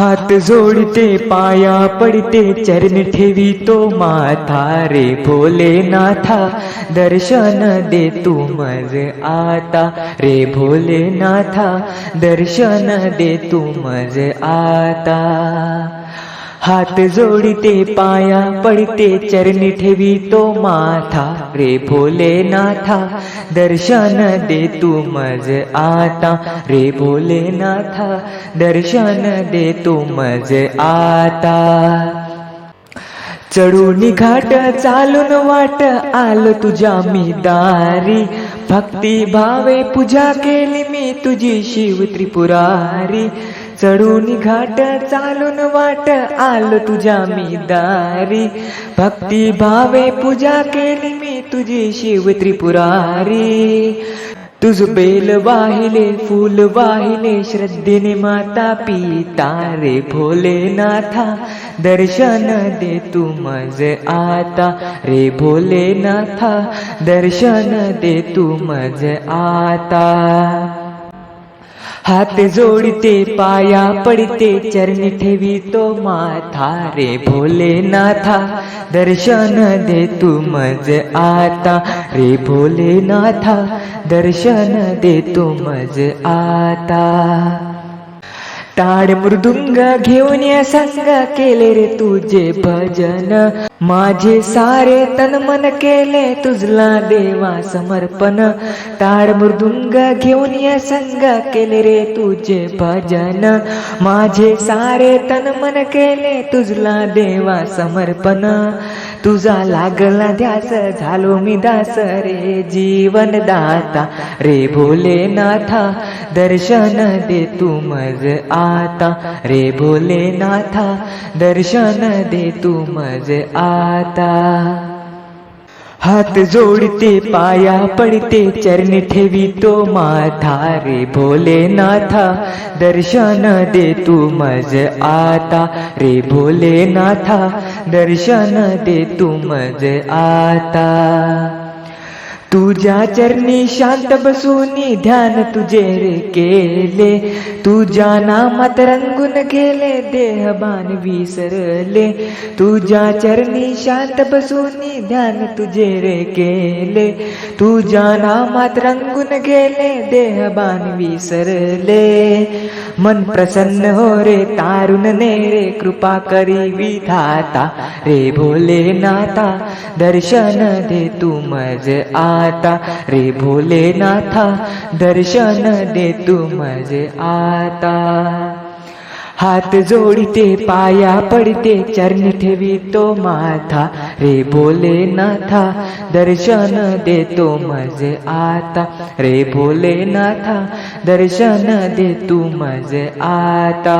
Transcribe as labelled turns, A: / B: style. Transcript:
A: हात जोडते पाया पडते चरण ठेवी तो माथा. रे भोलेनाथा दर्शन दे तू मज आता. रे भोलेनाथा दर्शन दे तू मज आता. हात जोडते पाया पडते चरणी ठेवी तो माथा. रे भोलेनाथा दर्शन दे तू मज आता. रे भोलेनाथा दर्शन दे तू मज आता. चढून घाट चालून वाट आलो तुझ्या मी दारी. भक्ती भावे पूजा केली मी तुझी शिव त्रिपुरारी. चढून घाट चालून वाट आलो तुझ्या मी दारी. भक्ती भावे पूजा केली मी तुझी शिव त्रिपुरारी. तुझ बेल वाहिले फूल वाहिले श्रद्धेने माता पिता रे भोलेनाथा. दर्शन दे तू मज आता रे भोलेनाथा. दर्शन दे तू मज आता. हात जोडते पाया पडते चरणी ठेवी तो माथा. रे भोलेनाथा दर्शन दे तू मज आता. रे भोलेनाथा दर्शन दे तू मज आता. ताड मृदुंग घेऊन या संग केले रे तुझे भजन. माझे सारे तन मन केले तुझला देवा समर्पण. ताड मृदुंग घेऊन या संग केले रे तुझे भजन. माझे सारे तन मन केले तुझला देवा समर्पण. तुझा लागला ध्यास झालो मी दास रे जीवन दाता रे भोलेनाथा दर्शन दे तू मज आता. रे भोलेनाथा दर्शन दे तू मज आता हात जोडते पाया पडते चरणी ठेवी तो माथा. रे भोलेनाथा दर्शन दे तू मज आता. रे भोलेनाथा दर्शन दे तू मज आता. तुझ्या चरणी शांत बसूनी ध्यान तुझे रे केले. तुझ्या नामात रंगून गेले देहबान विसरले. तुझ्या चरणी शांत बसूनी ध्यान तुझे रे केले. तुझ्या नामात रंगून गेले देहबान विसरले. मन प्रसन्न हो रे तारुण ने रे कृपा करी विधाता. रे भोले नाता दर्शन दे तू मज आता रे भोलेनाथा दर्शन दे तू मजे आता. हात जोडते पाया पडते चरण ठेवी तो माथा. रे भोलेनाथा दर्शन देतो मजे आता. रे भोलेनाथा दर्शन दे तू मजे आता.